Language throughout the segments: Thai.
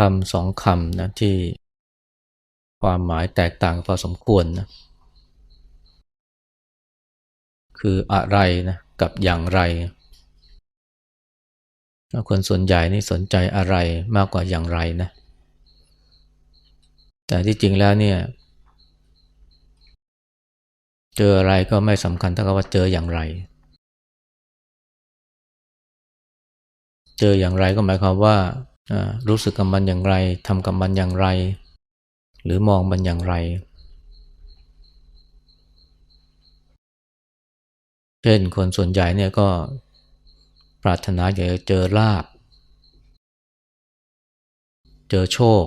คำสองคำนะที่ความหมายแตกต่างพอสมควรนะคืออะไรนะกับอย่างไร คนส่วนใหญ่นี่สนใจอะไรมากกว่าอย่างไรนะ แต่ที่จริงแล้วเนี่ย เจออะไรก็ไม่สำคัญเท่ากับว่าเจออย่างไร เจออย่างไรก็หมายความว่า รู้สึกกับมันอย่างไรทำกับมันอย่างไร หรือมองมันอย่างไร เช่นคนส่วนใหญ่เนี่ยก็ปรารถนาอยากจะเจอลาบ เจอโชค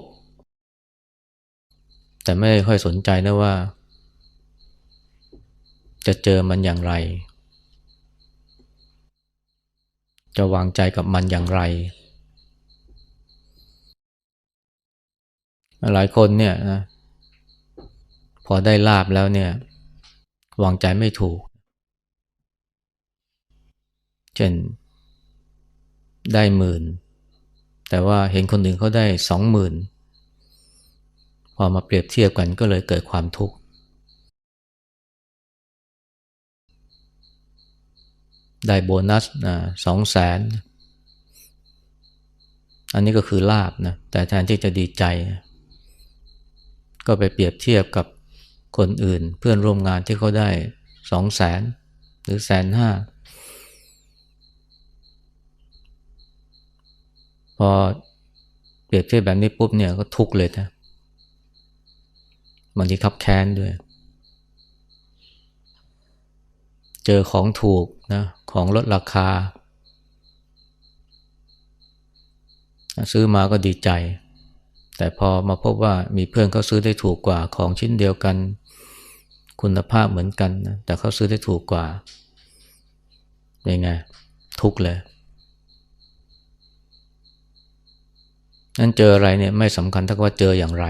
แต่ไม่ค่อยสนใจนะว่า จะเจอมันอย่างไร จะวางใจกับมันอย่างไร หลายคนเนี่ยนะพอได้ลาบแล้วเนี่ยวางใจไม่ถูก เช่นได้หมื่น แต่ว่าเห็นคนอื่นเขาได้สองหมื่นพอมาเปรียบเทียบกันก็เลยเกิดความทุกข์ ได้โบนัสนะสองแสนอันนี้ก็คือลาบนะแต่แทนที่จะดีใจนะ ก็ไปเปรียบเทียบกับคนอื่น เพื่อนร่วมงานที่เขาได้สองแสนหรือแสนห้าพอเปรียบเทียบแบบนี้ปุ๊บเนี่ยก็ทุกข์เลยนะบางทีขับแค้นด้วย เจอของถูกนะของลดราคา ซื้อมาก็ดีใจ แต่พอมาพบว่ามีเพื่อนเขาซื้อได้ถูกกว่าของชิ้นเดียวกัน คุณภาพเหมือนกันนะแต่เขาซื้อได้ถูกกว่าเป็นไง ทุกเลยนั่นเจออะไรเนี่ยไม่สำคัญถ้าว่าเจออย่างไร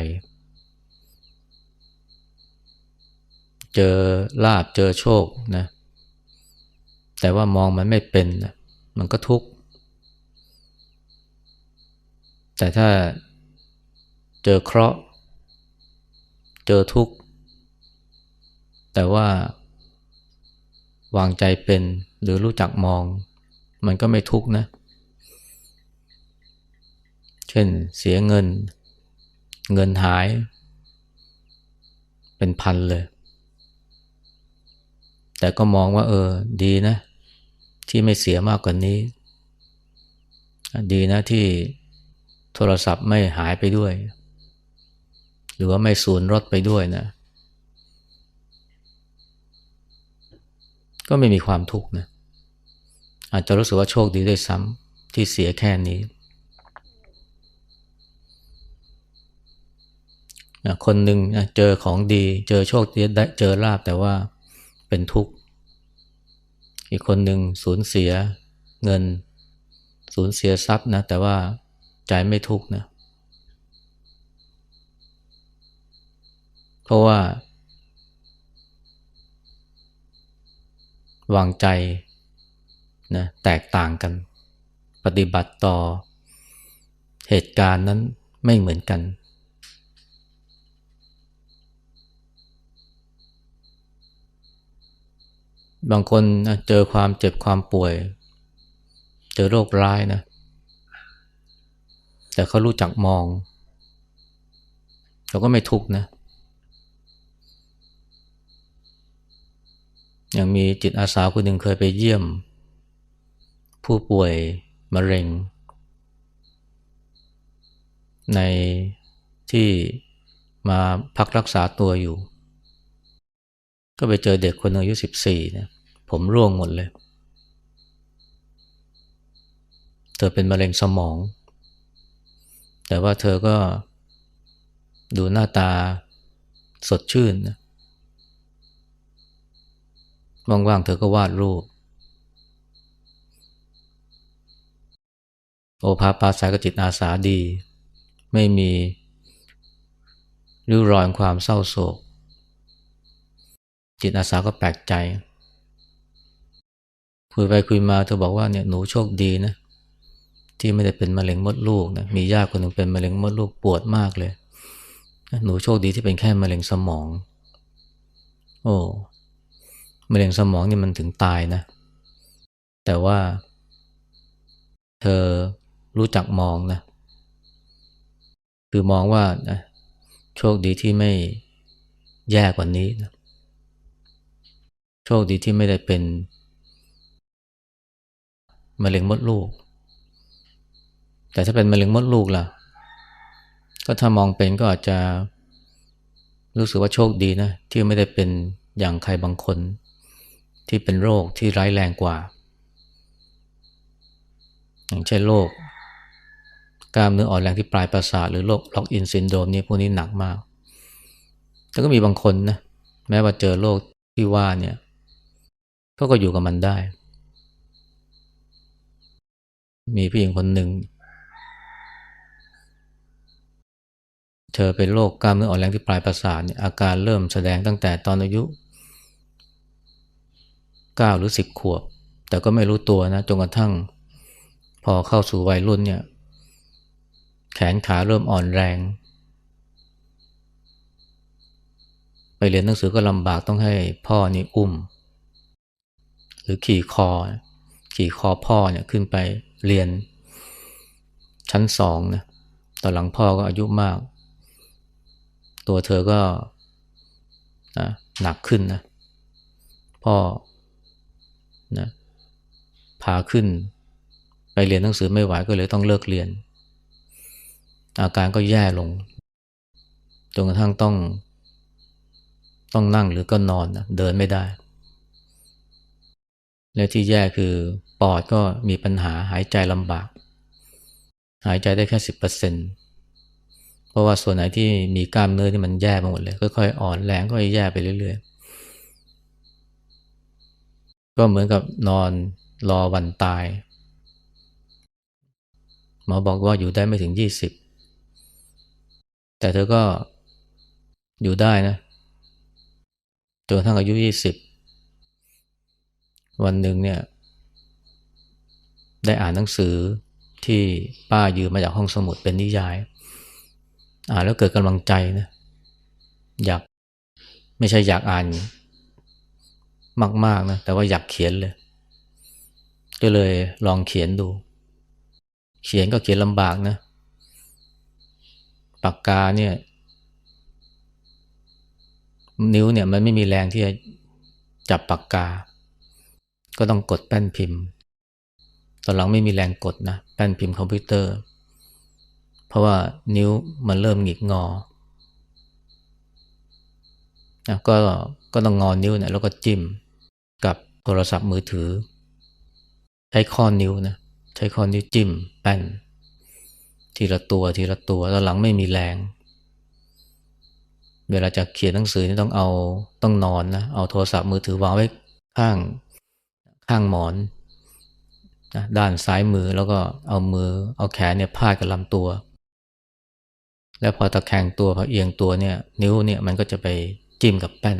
เจอลาบเจอโชคนะแต่ว่ามองมันไม่เป็นนะมันก็ทุกข์แต่ถ้า เจอเคราะห์ เจอทุกข์ แต่ว่าวางใจเป็นหรือรู้จักมอง มันก็ไม่ทุกข์นะ เช่นเสียเงิน เงินหาย เป็นพันเลย แต่ก็มองว่า เออ ดีนะ ที่ไม่เสียมากกว่านี้ ดีนะที่โทรศัพท์ไม่หายไปด้วย หรือว่าไม่สูญรถไปด้วยนะ ก็ไม่มีความทุกข์นะ อาจจะรู้สึกว่าโชคดีด้วยซ้ำที่เสียแค่นี้คนหนึ่งเจอของดี เจอโชคดีได้เจอลาบแต่ว่าเป็นทุกข์ อีกคนหนึ่งสูญเสียเงิน สูญเสียทรัพย์นะแต่ว่าใจไม่ทุกข์นะ เพราะว่า วางใจนะแตกต่างกัน ปฏิบัติต่อเหตุการณ์นั้นไม่เหมือนกัน บางคนนะเจอความเจ็บความป่วย เจอโรคร้ายนะ แต่เขารู้จักมองเขาก็ไม่ทุกข์นะอ ย่างมีจิตอาสาคนหนึ่งเคยไปเยี่ยม ผู้ป่วยมะเร็ง ในที่มาพักรักษาตัวอยู่ ก็ไปเจอเด็กคนหนึ่งอายุสิบสี่เนี่ยผมร่วงหมดเลย เธอเป็นมะเร็งสมอง แต่ว่าเธอก็ดูหน้าตาสดชื่นนะ ว่างๆเธอก็วาดรูป โอภาปาสายกจิตอาสาดี ไม่มีริ้วรอยความเศร้าโศก จิตอาสาก็แปลกใจคุยไปคุยมาเธอบอกว่าเนี่ยหนูโชคดีนะ ที่ไม่ได้เป็นมะเร็งมดลูกนะมีญาติคนหนึ่งเป็นมะเร็งมดลูกปวดมากเลย หนูโชคดีที่เป็นแค่มะเร็งสมอง โอ้ มะเร็งสมองนี่มันถึงตายนะ แต่ว่า เธอรู้จักมองนะ คือมองว่านะโชคดีที่ไม่แย่กว่านี้นะโชคดีที่ไม่ได้เป็นมะเร็งมดลูก แต่ถ้าเป็นมะเร็งมดลูกล่ะ ก็ถ้ามองเป็นก็อาจจะรู้สึกว่าโชคดีนะ ที่ไม่ได้เป็นอย่างใครบางคน ที่เป็นโรคที่ร้ายแรงกว่า อย่างเช่นโรคกล้ามเนื้ออ่อนแรงที่ปลายประสาทหรือโรคล็อกอินซินโดรมนี่พวกนี้หนักมาก แต่ก็มีบางคนนะแม้ว่าเจอโรคที่ว่าเนี่ยเขาก็อยู่กับมันได้ มีผู้หญิงคนหนึ่ง เธอเป็นโรคกล้ามเนื้ออ่อนแรงที่ปลายประสาทเนี่ยอาการเริ่มแสดงตั้งแต่ตอนอายุ 9 หรือ 10 ขวบ แต่ก็ไม่รู้ตัวนะจนกระทั่ง พอเข้าสู่วัยรุ่นเนี่ย แขนขาเริ่มอ่อนแรง ไปเรียนหนังสือก็ลำบากต้องให้พ่อนี่อุ้ม หรือขี่คอ ขี่คอพ่อเนี่ยขึ้นไปเรียนชั้นสองนะตอนหลังพ่อก็อายุมาก ตัวเธอก็นะหนักขึ้นนะพ่อ นะพาขึ้น ไปเรียนหนังสือไม่ไหวก็เลยต้องเลิกเรียน อาการก็แย่ลงจนกระทั่งต้อง ต้องนั่งหรือก็นอนนะเดินไม่ได้ และที่แย่คือปอดก็มีปัญหาหายใจลำบาก หายใจได้แค่สิบเปอร์เซ็นเพราะว่าส่วนไหนที่มีกล้ามเนื้อที่มันแย่ไปหมดเลยค่อยๆอ่อนแรงก็แย่ไปเรื่อยๆ ก็เหมือนกับนอนรอวันตาย หมอบอกว่าอยู่ได้ไม่ถึงยี่สิบแต่เธอก็อยู่ได้นะจนกระทั่งอายุยี่สิบวันหนึ่งเนี่ย ได้อ่านหนังสือที่ป้ายืมมาจากห้องสมุดเป็นนิยาย อ่านแล้วเกิดกำลังใจนะอยากไม่ใช่อยากอ่าน มาก ๆนะแต่ว่าอยากเขียนเลย ก็เลยลองเขียนดู เขียนก็เขียนลำบากนะปากกาเนี่ย นิ้วเนี่ยมันไม่มีแรงที่จะจับปากกา ก็ต้องกดแป้นพิมพ์ ตอนหลังไม่มีแรงกดนะแป้นพิมพ์คอมพิวเตอร์ เพราะว่านิ้วมันเริ่มหงิกงอนะก็ก็ต้องงอนิ้วเนี่ยแล้วก็จิ้ม โทรศัพท์มือถือ ใช้ข้อนิ้วนะใช้ข้อนิ้วจิ้มแป้น ทีละตัวทีละตัวตอนหลังไม่มีแรง เวลาจะเขียนหนังสือนี่ต้องเอาต้องนอนนะเอาโทรศัพท์มือถือวางไว้ข้างข้างหมอนนะด้านซ้ายมือแล้วก็เอามือเอาแขนเนี่ยพาดกับลำตัว แล้วพอตะแคงตัวพอเอียงตัวเนี่ย นิ้วเนี่ยมันก็จะไปจิ้มกับแป้น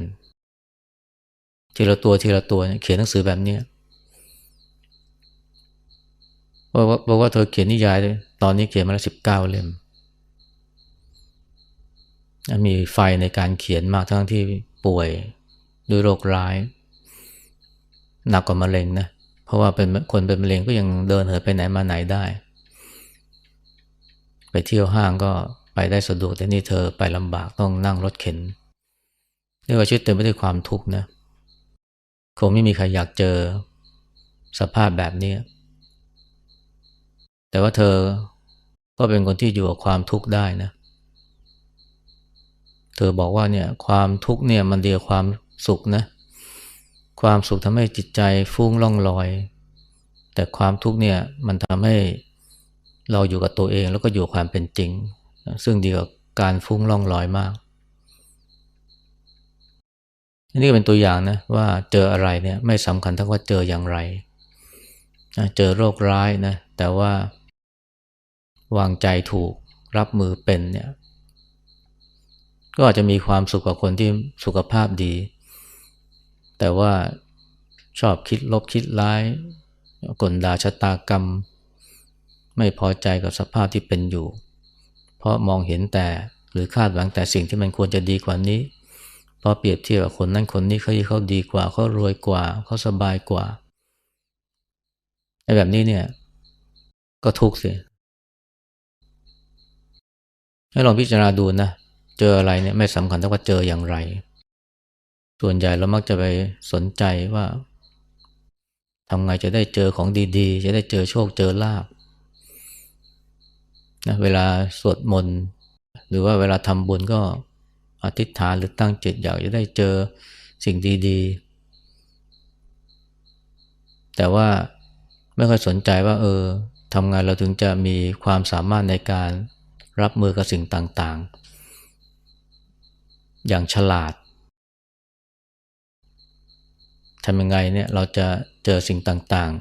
ทีละตัวทีละตัวเนี่ยเขียนหนังสือแบบเนี้ยบอกว่าบอกว่าเธอเขียนนิยายเลยตอนนี้เขียนมาแล้วสิบเก้าเล่มมีไฟในการเขียนมากทั้งที่ป่วยด้วยโรคร้าย หนักกว่ามะเร็งนะเพราะว่าเป็นคนเป็นมะเร็งก็ยังเดินเหินไปไหนมาไหนได้ ไปเที่ยวห้างก็ไปได้สะดวกแต่นี่เธอไปลำบากต้องนั่งรถเข็นเรียกว่าชีวิตเต็มไปด้วยความทุกข์นะ คงไม่มีใครอยากเจอสภาพแบบนี้ แต่ว่าเธอก็เป็นคนที่อยู่กับความทุกข์ได้นะ เธอบอกว่าเนี่ยความทุกข์เนี่ยมันเดียวความสุขนะ ความสุขทำให้จิตใจฟุ้งล่องลอย แต่ความทุกข์เนี่ยมันทำให้เราอยู่กับตัวเองแล้วก็อยู่ความเป็นจริง ซึ่งดีกว่าการฟุ้งล่องลอยมาก นนี้ก็เป็นตัวอย่างนะว่าเจออะไรเนี่ยไม่สำคัญทั้งว่าเจออย่างไรเจอโรคร้ายนะแต่ว่าวางใจถูกรับมือเป็นเนี่ยก็อาจจะมีความสุขกว่าคนที่สุขภาพดี แต่ว่าชอบคิดลบคิดร้ายกลด่าชะตากรรม ไม่พอใจกับสภาพที่เป็นอยู่ เพราะมองเห็นแต่หรือคาดหวังแต่สิ่งที่มันควรจะดีกว่านี้ เพราะเปรียบเทียบกับคนนั้นคนนี้เขาเขาดีกว่าเขารวยกว่าเขาสบายกว่าไอ้แบบนี้เนี่ย ก็ทุกข์สิให้ลองพิจารณาดูนะ เจออะไรเนี่ยไม่สำคัญแต่ว่าเจออย่างไร ส่วนใหญ่เรามักจะไปสนใจว่าทำไงจะได้เจอของดีๆ จะได้เจอโชคเจอลาบนะเวลาสวดมนต์หรือว่าเวลาทำบุญก็ อธิษฐานหรือตั้งจิตอยากจะได้เจอสิ่งดีๆ แต่ว่าไม่ค่อยสนใจว่า เออทำงานเราถึงจะมีความสามารถในการรับมือกับสิ่งต่างๆ อย่างฉลาดทำยังไงเนี่ยเราจะเจอสิ่งต่าง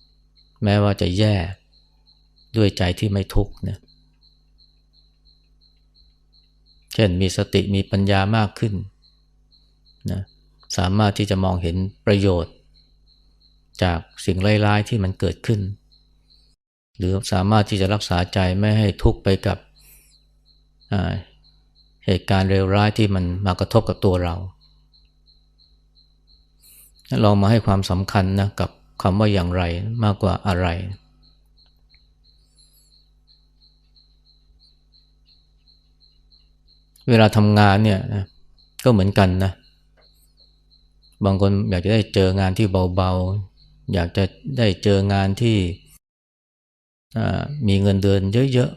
ๆ แม้ว่าจะแย่ด้วยใจที่ไม่ทุกข์เนี่ยเช่นมีสติมีปัญญามากขึ้นนะสามารถที่จะมองเห็นประโยชน์ จากสิ่งร้ายๆที่มันเกิดขึ้น หรือสามารถที่จะรักษาใจไม่ให้ทุกข์ไปกับเหตุการณ์เลวร้ายที่มันมากระทบกับตัวเราลองมาให้ความสำคัญนะกับคำว่าอย่างไรมากกว่าอะไร เวลาทำงานเนี่ยนะก็เหมือนกันนะ บางคนอยากจะได้เจองานที่เบาๆ อยากจะได้เจองานที่มีเงินเดือนเยอะ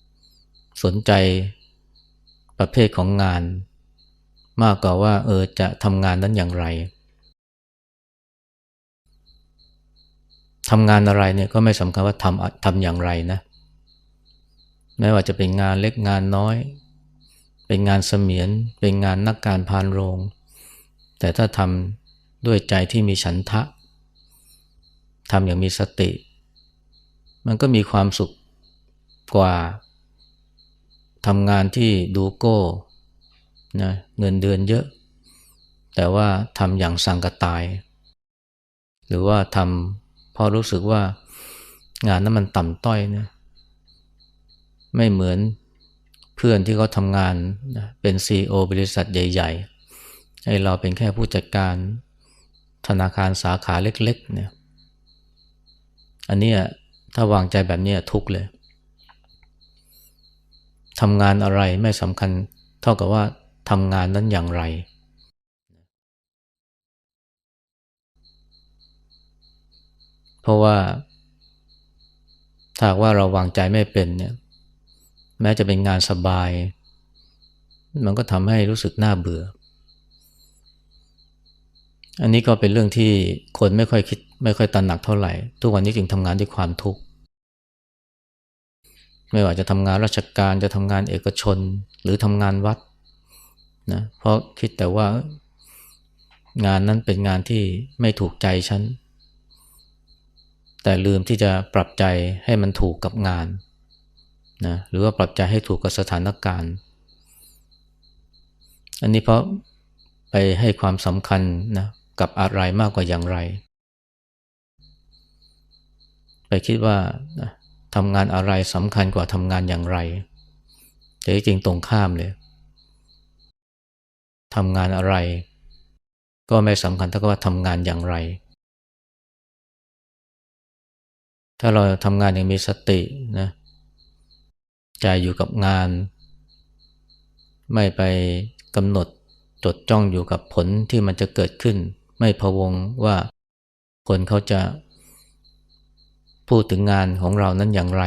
ๆ สนใจประเภทของงาน มากกว่าว่าเออจะทำงานนั้นอย่างไรทำงานอะไรเนี่ยก็ไม่สำคัญว่าทำทำอย่างไรนะแม้ว่าจะเป็นงานเล็กงานน้อย เป็นงานเสมียน เป็นงานนักการพานโรง แต่ถ้าทำด้วยใจที่มีฉันทะทำอย่างมีสติ มันก็มีความสุขกว่าทำงานที่ดูโก้นะเงินเดือนเยอะ แต่ว่าทำอย่างสังกตาย หรือว่าทำพอรู้สึกว่างานนั้นมันต่ำต้อยนะไม่เหมือน พื่อนที่เขาทำงานเป็นซีอบริษัทใหญ่ ๆ ให้เราเป็นแค่ผู้จัดการธนาคารสาขาเล็กๆเนี่ยอันนี้ถ้าวางใจแบบนี้ทุกเลยทำงานอะไรไม่สำคัญเท่ากับว่าทำงานนั้นอย่างไร เพราะว่าถ้าว่าเราวางใจไม่เป็นเนี่ย แม้จะเป็นงานสบาย มันก็ทำให้รู้สึกน่าเบื่อ อันนี้ก็เป็นเรื่องที่คนไม่ค่อยคิดไม่ค่อยตระหนักเท่าไหร่ ทุกวันนี้จึงทำงานด้วยความทุกข์ ไม่ว่าจะทำงานราชการจะทำงานเอกชนหรือทำงานวัดนะเพราะคิดแต่ว่างานนั้นเป็นงานที่ไม่ถูกใจฉัน แต่ลืมที่จะปรับใจให้มันถูกกับงาน นะหรือว่าปรับใจให้ถูกกับสถานการณ์ อันนี้เพราะไปให้ความสำคัญนะกับอะไรมากกว่าอย่างไร ไปคิดว่านะทำงานอะไรสำคัญกว่าทำงานอย่างไร แต่จริงตรงข้ามเลยทำงานอะไร ก็ไม่สำคัญเท่ากับว่าทำงานอย่างไร ถ้าเราทำงานอย่างมีสตินะ ใจอยู่กับงาน ไม่ไปกำหนดจดจ้องอยู่กับผลที่มันจะเกิดขึ้น ไม่พะวงว่าคนเขาจะพูดถึงงานของเรานั้นอย่างไร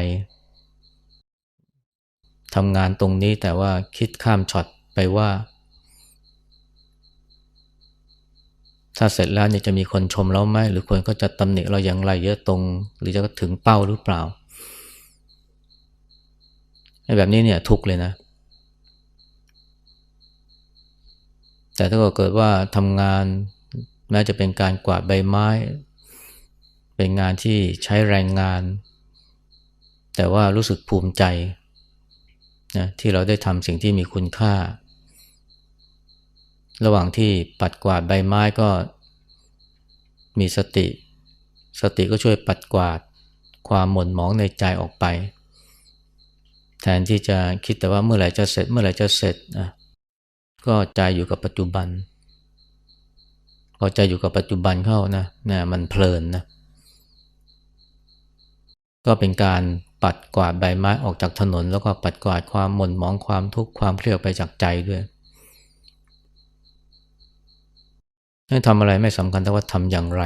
ทำงานตรงนี้แต่ว่าคิดข้ามช็อตไปว่า ถ้าเสร็จแล้วเนี่ยจะมีคนชมเราไหมหรือคนก็จะตำหนิเราอย่างไรเยอะตรง หรือจะถึงเป้าหรือเปล่า แบบนี้เนี่ยทุกเลยนะ แต่ถ้าเกิดว่าทำงานแม้จะเป็นการกวาดใบไม้ เป็นงานที่ใช้แรงงาน แต่ว่ารู้สึกภูมิใจนะที่เราได้ทำสิ่งที่มีคุณค่า ระหว่างที่ปัดกวาดใบไม้ก็มีสติ สติก็ช่วยปัดกวาดความหม่นหมองในใจออกไป แทนที่จะคิดแต่ว่าเมื่อไหร่จะเสร็จ เมื่อไหร่จะเสร็จอะก็ใจอยู่กับปัจจุบัน พอใจอยู่กับปัจจุบันเข้านะนะมันเพลินนะ ก็เป็นการปัดกวาดใบไม้ออกจากถนน แล้วก็ปัดกวาดความหม่นหมองความทุกข์ความเครียดไปจากใจด้วยให้ทำอะไรไม่สำคัญแต่ว่าทำอย่างไร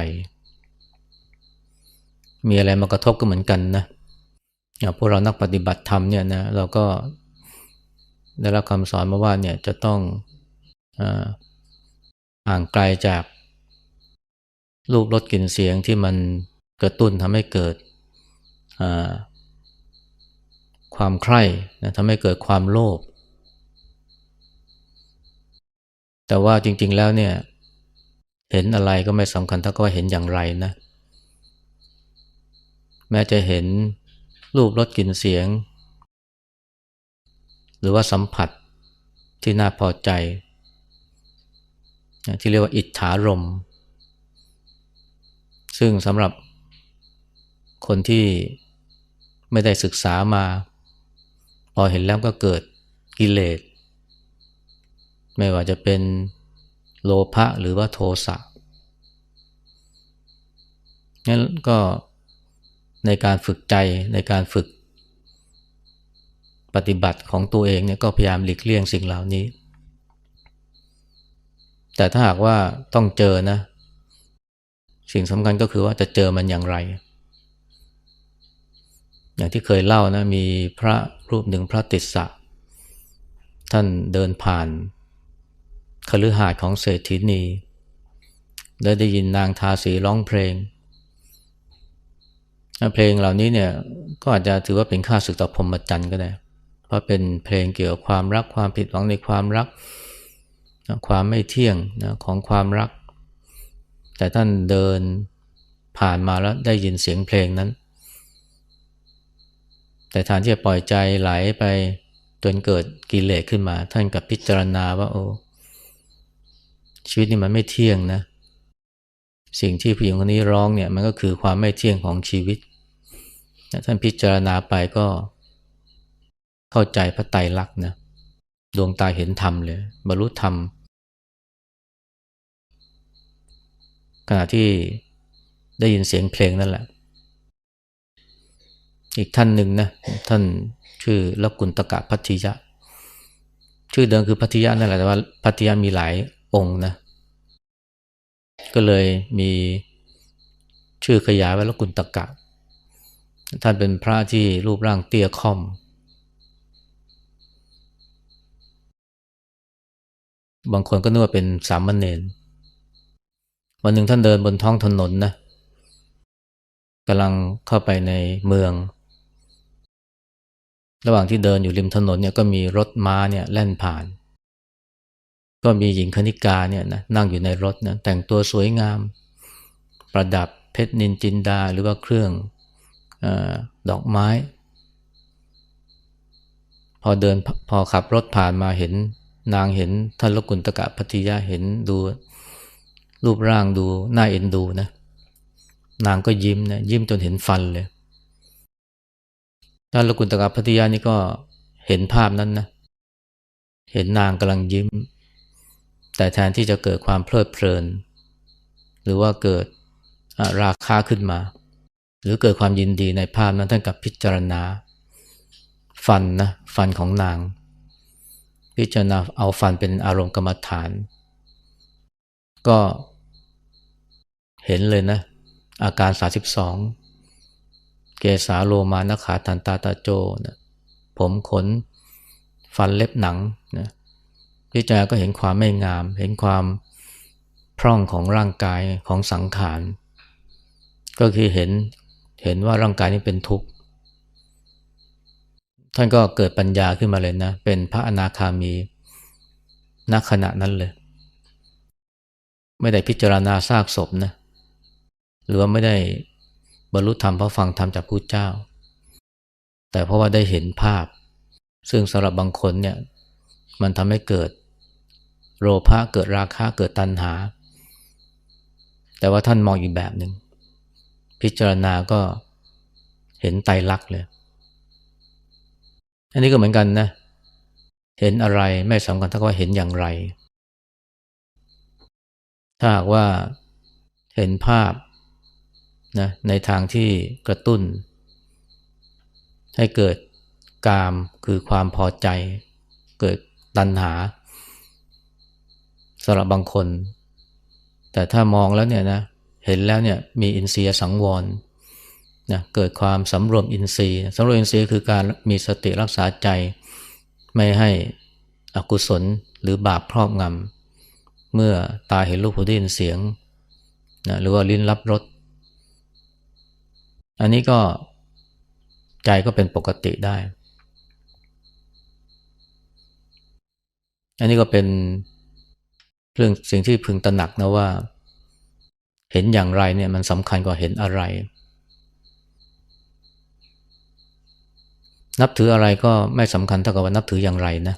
มีอะไรมากระทบก็เหมือนกันนะ พวกเรานักปฏิบัติธรรมเนี่ยนะเราก็ได้รับคำสอนมาว่าเนี่ยจะต้องห่างไกลจากรูปรสกลิ่นเสียงที่มันกระตุ้นทำให้เกิดความใคร่นะทำให้เกิดความโลภแต่ว่าจริง ๆแล้วเนี่ยเห็นอะไรก็ไม่สำคัญถ้าก็เห็นอย่างไรนะ แม้จะเห็น รูปรสกลิ่นเสียง หรือว่าสัมผัสที่น่าพอใจ ที่เรียกว่าอิทธารม ซึ่งสำหรับคนที่ไม่ได้ศึกษามา พอเห็นแล้วก็เกิดกิเลส ไม่ว่าจะเป็นโลภะหรือว่าโทสะงั้นก็ ในการฝึกใจในการฝึกปฏิบัติของตัวเองเนี่ยก็พยายามหลีกเลี่ยงสิ่งเหล่านี้ แต่ถ้าหากว่าต้องเจอนะ สิ่งสำคัญก็คือว่าจะเจอมันอย่างไร อย่างที่เคยเล่านะมีพระรูปหนึ่งพระติสสะ ท่านเดินผ่านคฤหาสน์ของเศรษฐินี ได้ได้ยินนางทาสีร้องเพลง เพลงเหล่านี้เนี่ยก็อาจจะถือว่าเป็นค่าศึกต่อพรมจรรย์ก็ได้ เพราะเป็นเพลงเกี่ยวกับความรักความผิดหวังในความรัก ความไม่เที่ยงของความรัก แต่ท่านเดินผ่านมาแล้วได้ยินเสียงเพลงนั้น แต่ทานที่จะปล่อยใจไหลไปจนเกิดกิเลสขึ้นมา ท่านกับพิจารณาว่าโอ้ชีวิตนี่มันไม่เที่ยงนะ สิ่งที่ผู้หญิงคนนี้ร้องเนี่ยมันก็คือความไม่เที่ยงของชีวิต ท่านพิจารณาไปก็เข้าใจพระไตรลักษณ์นะดวงตาเห็นธรรมเลยบรรลุธรรม ขณะที่ได้ยินเสียงเพลงนั่นแหละ อีกท่านหนึ่งนะท่านชื่อลกุณตกะพัทธิยะ ชื่อเดิมคือพัทธิยะนั่นแหละแต่ว่าพัทธิยะมีหลายองค์นะก็เลยมีชื่อขยายว้แล้วกุณตกะ ท่านเป็นพระที่รูปร่างเตี้ยค่อม บางคนก็นึกว่าเป็นสามเณรวันหนึ่งท่านเดินบนท้องถนนนะกำลังเข้าไปในเมือง ระหว่างที่เดินอยู่ริมถนนเนี่ยก็มีรถม้าเนี่ยแล่นผ่าน ก็มีหญิงคณิกาเนี่ยนะนั่งอยู่ในรถนะแต่งตัวสวยงาม ประดับเพชรนินจินดาหรือว่าเครื่อง อดอกไม้ พอเดินพอขับรถผ่านมาเห็น นางเห็นท่านลกุณตกะพัทยาเห็นดูรูปร่างดูหน่าเอ็นดูนะ นางก็ยิ้มนะยิ้มจนเห็นฟันเลยท่านลกุณตกะพัทยานี่ก็เห็นภาพนั้นนะ เห็นนางกำลังยิ้ม แต่แทนที่จะเกิดความเพลิดเพลิน หรือว่าเกิดราคาขึ้นมา หรือเกิดความยินดีในภาพนั้นท่านกับพิจารณา ฟันนะฟันของนาง พิจารณาเอาฟันเป็นอารมณ์กรรมฐาน ก็เห็นเลยนะ อาการ 32 เกสาโลมานขาตันตาตาโจนะผมขน ฟันเล็บหนังนะพิจารณาก็เห็นความไม่งาม เห็นความพร่องของร่างกายของสังขาร ก็คือเห็น เห็นว่าร่างกายนี้เป็นทุกข์ ท่านก็เกิดปัญญาขึ้นมาเลยนะ เป็นพระอนาคามีณขณะนั้นเลย ไม่ได้พิจารณาซากศพนะ หรือว่าไม่ได้บรรลุธรรมเพราะฟังธรรมจากพระเจ้า แต่เพราะว่าได้เห็นภาพ ซึ่งสำหรับบางคนเนี่ย มันทำให้เกิด โลภะเกิดราคะเกิดตัณหา แต่ว่าท่านมองอีกแบบหนึ่ง พิจารณาก็เห็นไตรลักษณ์เลย อันนี้ก็เหมือนกันนะ เห็นอะไรไม่สำคัญเท่ากับว่าเห็นอย่างไร ถ้าหากว่าเห็นภาพนะในทางที่กระตุ้น ให้เกิดกามคือความพอใจ เกิดตัณหาสำหรับบางคน แต่ถ้ามองแล้วเนี่ยนะ เห็นแล้วเนี่ยมีอินทรียสังวรนะเกิดความสำรวมอินทรีย์สำรวมอินทรีย์คือการมีสติรักษาใจ ไม่ให้อกุศลหรือบาปครอบงำเมื่อตาเห็นรูปหูได้ยินเสียงนะหรือว่าลิ้นรับรสอันนี้ก็ใจก็เป็นปกติได้ อันนี้ก็เป็นเรื่องสิ่งที่พึงตระหนักนะว่า เห็นอย่างไรเนี่ยมันสำคัญกว่าเห็นอะไร นับถืออะไรก็ไม่สำคัญเท่ากับว่านับถืออย่างไรนะ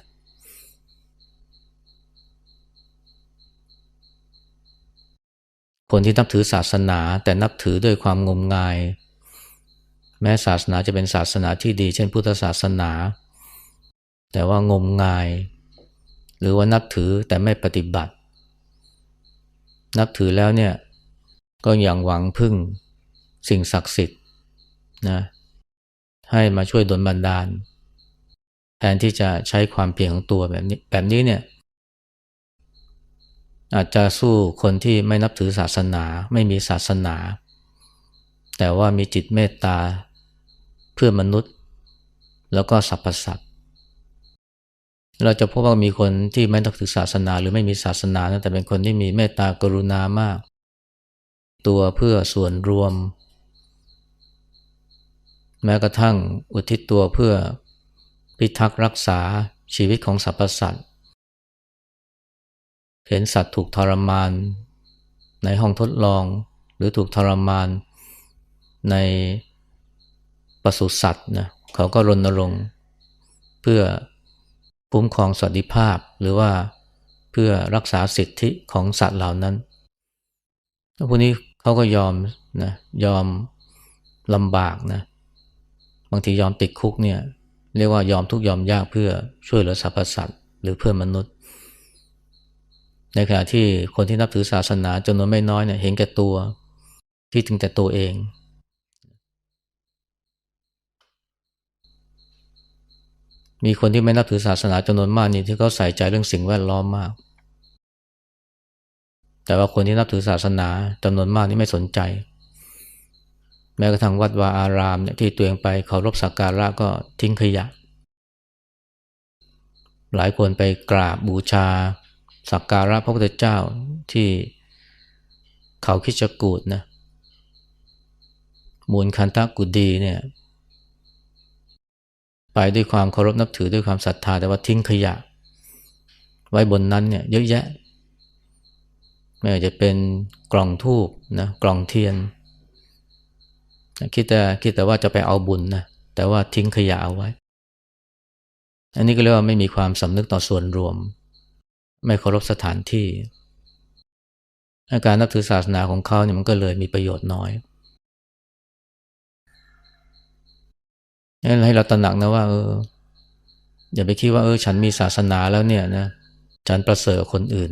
คนที่นับถือศาสนา แต่นับถือด้วยความงมงาย แม้ศาสนาจะเป็นศาสนาที่ดี เช่นพุทธศาสนา แต่ว่างมงาย หรือว่านับถือแต่ไม่ปฏิบัติ นับถือแล้วเนี่ย ก็อย่างหวังพึ่งสิ่งศักดิ์สิทธิ์นะให้มาช่วยดลบันดาล แทนที่จะใช้ความเพียรของตัวแบบนี้แบบนี้เนี่ยอาจจะสู้คนที่ไม่นับถือศาสนาไม่มีศาสนา แต่ว่ามีจิตเมตตาเพื่อมนุษย์ แล้วก็สรรพสัตว์เราจะพบว่ามีคนที่ไม่นับถือศาสนาหรือไม่มีศาสนาแต่เป็นคนที่มีเมตตากรุณามาก ตัวเพื่อส่วนรวม แม้กระทั่งอุทิศตัวเพื่อพิทักษ์รักษาชีวิตของสรรพสัตว์เห็นสัตว์ถูกทรมาน ในห้องทดลองหรือถูกทรมานในปศุสัตว์นะเขาก็รณรงค์เพื่อคุ้มครองสวัสดิภาพหรือว่าเพื่อรักษาสิทธิของสัตว์เหล่านั้นพวกนี้ เขาก็ยอมนะยอมลำบากนะบางทียอมติดคุกเนี่ยเรียกว่ายอมทุกยอมยากเพื่อช่วยเหลือสรรพสัตว์หรือเพื่อมนุษย์ ในขณะที่คนที่นับถือศาสนาจำนวนไม่น้อยเนี่ยเห็นแก่ตัวที่ถึงแต่ตัวเอง มีคนที่ไม่นับถือศาสนาจำนวนมากนี่ที่เขาใส่ใจเรื่องสิ่งแวดล้อมมาก แต่ว่าคนที่นับถือศาสนาจำนวนมากนี่ไม่สนใจ แม้กระทั่งวัดวาอารามเนี่ยที่ตัวเองไปเคารพสักการะก็ทิ้งขยะ หลายคนไปกราบบูชาสักการะพระพุทธเจ้าที่เขาคิดจกูดนะมูลคันทกุดีเนี่ยไปด้วยความเคารพนับถือด้วยความศรัทธาแต่ว่าทิ้งขยะ ไว้บนนั้นเนี่ยเยอะแยะ ไม่ว่าจะเป็นกล่องทูบนะกล่องเทียนคิดแต่คิดแต่ว่าจะไปเอาบุญนะแต่ว่าทิ้งขยะเอาไว้ อันนี้ก็เรียกว่าไม่มีความสำนึกต่อส่วนรวม ไม่เคารพสถานที่อาการนับถือศาสนาของเขาเนี่ยมันก็เลยมีประโยชน์น้อยให้เราตระหนักนะว่าเอออย่าไปคิดว่าเออฉันมีศาสนาแล้วเนี่ยนะฉันประเสริฐคนอื่น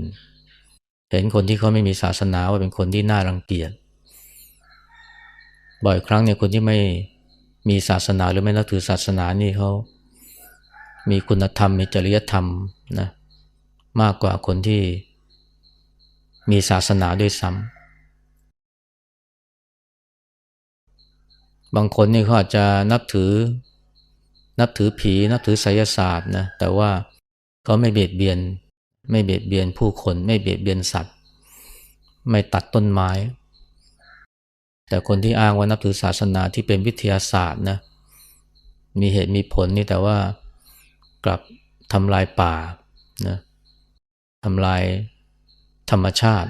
เห็นคนที่เขาไม่มีศาสนาว่าเป็นคนที่น่ารังเกียจ บ่อยครั้งเนี่ยคนที่ไม่มีศาสนาหรือไม่นับถือศาสนานี่เขามีคุณธรรมมีจริยธรรมนะมากกว่าคนที่มีศาสนาด้วยซ้ำบางคนนี่เขาอาจจะนับถือ นับถือผี นับถือไสยศาสตร์นะแต่ว่าก็ไม่เบียดเบียน ไม่เบียดเบียนผู้คน ไม่เบียดเบียนสัตว์ ไม่ตัดต้นไม้ แต่คนที่อ้างว่านับถือศาสนาที่เป็นวิทยาศาสตร์นะมีเหตุมีผลนี่แต่ว่ากลับทำลายป่านะทำลายธรรมชาติ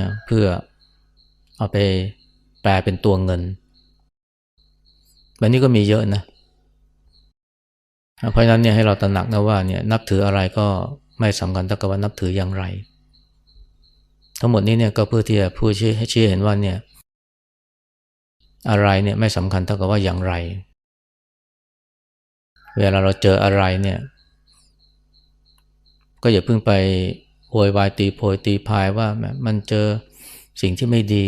นะเพื่อเอาไปแปลเป็นตัวเงินแบบนี้ก็มีเยอะนะเพราะฉะนั้นเนี่ยให้เราตระหนักนะว่าเนี่ยนับถืออะไรก็ ไม่สำคัญเท่ากับว่านับถืออย่างไร ทั้งหมดนี้เนี่ยก็เพื่อที่จะพูดชี้ให้ชี้เห็นว่าเนี่ยอะไรเนี่ยไม่สำคัญเท่ากับว่าอย่างไร เวลาเราเจออะไรเนี่ยก็อย่าเพิ่งไปโวยวายตีโพยตีพายว่าแหมมันเจอสิ่งที่ไม่ดี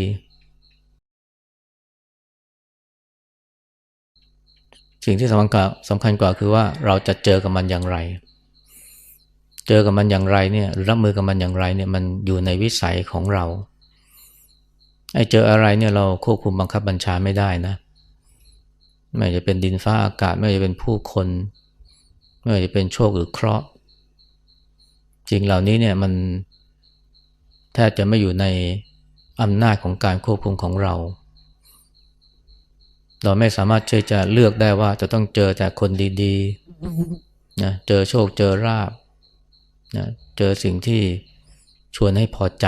สิ่งที่สำคัญสำคัญกว่าคือว่าเราจะเจอกับมันอย่างไร เจอกับมันอย่างไรเนี่ยหรือรับมือกับมันอย่างไรเนี่ยมันอยู่ในวิสัยของเราไอ้เจออะไรเนี่ยเราควบคุมบังคับบัญชาไม่ได้นะ ไม่จะเป็นดินฟ้าอากาศ ไม่จะเป็นผู้คน ไม่จะเป็นโชคหรือเคราะห์สิ่งเหล่านี้เนี่ยมันแทบจะไม่อยู่ในอำนาจของการควบคุมของเรา เราไม่สามารถที่จะเลือกได้ว่าจะต้องเจอแต่คนดีๆนะเจอโชคเจอราบ นะเจอสิ่งที่ชวนให้พอใจ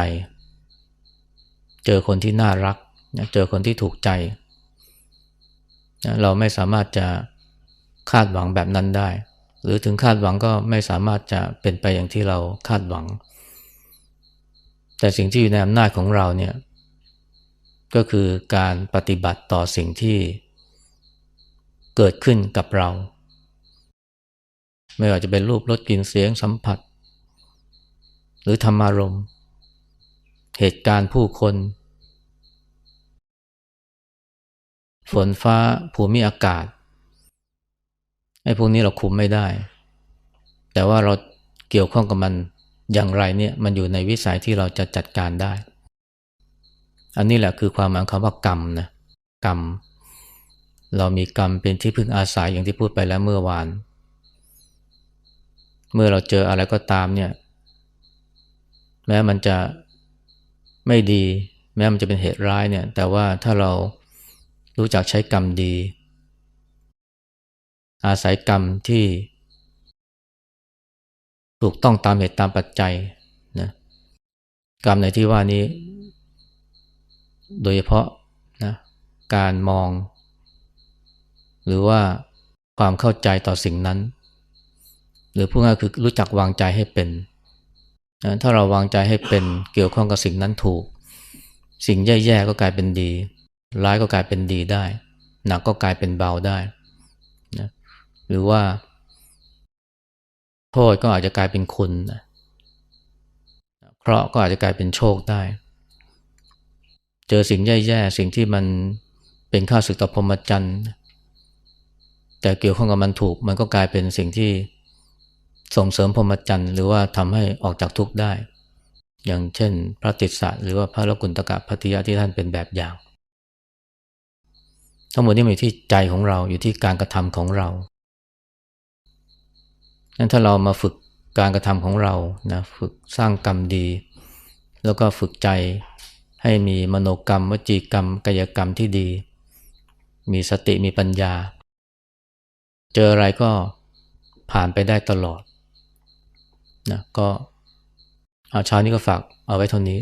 เจอคนที่น่ารักนะเจอคนที่ถูกใจนะเราไม่สามารถจะคาดหวังแบบนั้นได้ หรือถึงคาดหวังก็ไม่สามารถจะเป็นไปอย่างที่เราคาดหวัง แต่สิ่งที่อยู่ในอำนาจของเราเนี่ยก็คือการปฏิบัติต่อสิ่งที่เกิดขึ้นกับเรา ไม่ว่าจะเป็นรูปรสกลิ่นเสียงสัมผัส หรือธรรมารมเหตุการณ์ผู้คน ฝนฟ้าภูมิอากาศไอ้พวกนี้เราคุมไม่ได้ แต่ว่าเราเกี่ยวข้องกับมันอย่างไรเนี่ยมันอยู่ในวิสัยที่เราจะจัดการได้ อันนี้แหละคือความหมายคำว่ากรรมนะกรรม เรามีกรรมเป็นที่พึ่งอาศัยอย่างที่พูดไปแล้วเมื่อวาน เมื่อเราเจออะไรก็ตามเนี่ย แม้มันจะไม่ดี แม้มันจะเป็นเหตุร้ายเนี่ย แต่ว่าถ้าเรารู้จักใช้กรรมดี อาศัยกรรมที่ ถูกต้องตามเหตุตามปัจจัยนะกรรมในที่ว่านี้ โดยเฉพาะนะการมอง หรือว่าความเข้าใจต่อสิ่งนั้น หรือพูดง่ายคือรู้จักวางใจให้เป็น นะถ้าเราวางใจให้เป็นเกี่ยวข้องกับสิ่งนั้นถูก สิ่งแย่ๆก็กลายเป็นดี ร้ายก็กลายเป็นดีได้ หนักก็กลายเป็นเบาได้นะหรือว่าโทษก็อาจจะกลายเป็นคุณนะเคราะห์ก็อาจจะกลายเป็นโชคได้ เจอสิ่งแย่ๆสิ่งที่มันเป็นข้าศึกต่อพรหมจรรย์แต่เกี่ยวข้องกับมันถูก มันก็กลายเป็นสิ่งที่ ส่งเสริมพรหมจรรย์หรือว่าทำให้ออกจากทุกข์ได้ อย่างเช่น พระติสสะหรือว่าพระลกุณตกะพัทยาที่ท่านเป็นแบบอย่าง ทั้งหมดนี้มันอยู่ที่ใจของเราอยู่ที่การกระทำของเรางั้นถ้าเรามาฝึกการกระทำของเรานะฝึกสร้างกรรมดี แล้วก็ฝึกใจให้มีมโนกรรม วจีกรรม กายกรรมที่ดี มีสติมีปัญญา เจออะไรก็ผ่านไปได้ตลอด นะก็เอาเช้านี้ก็ฝากเอาไว้เท่านี้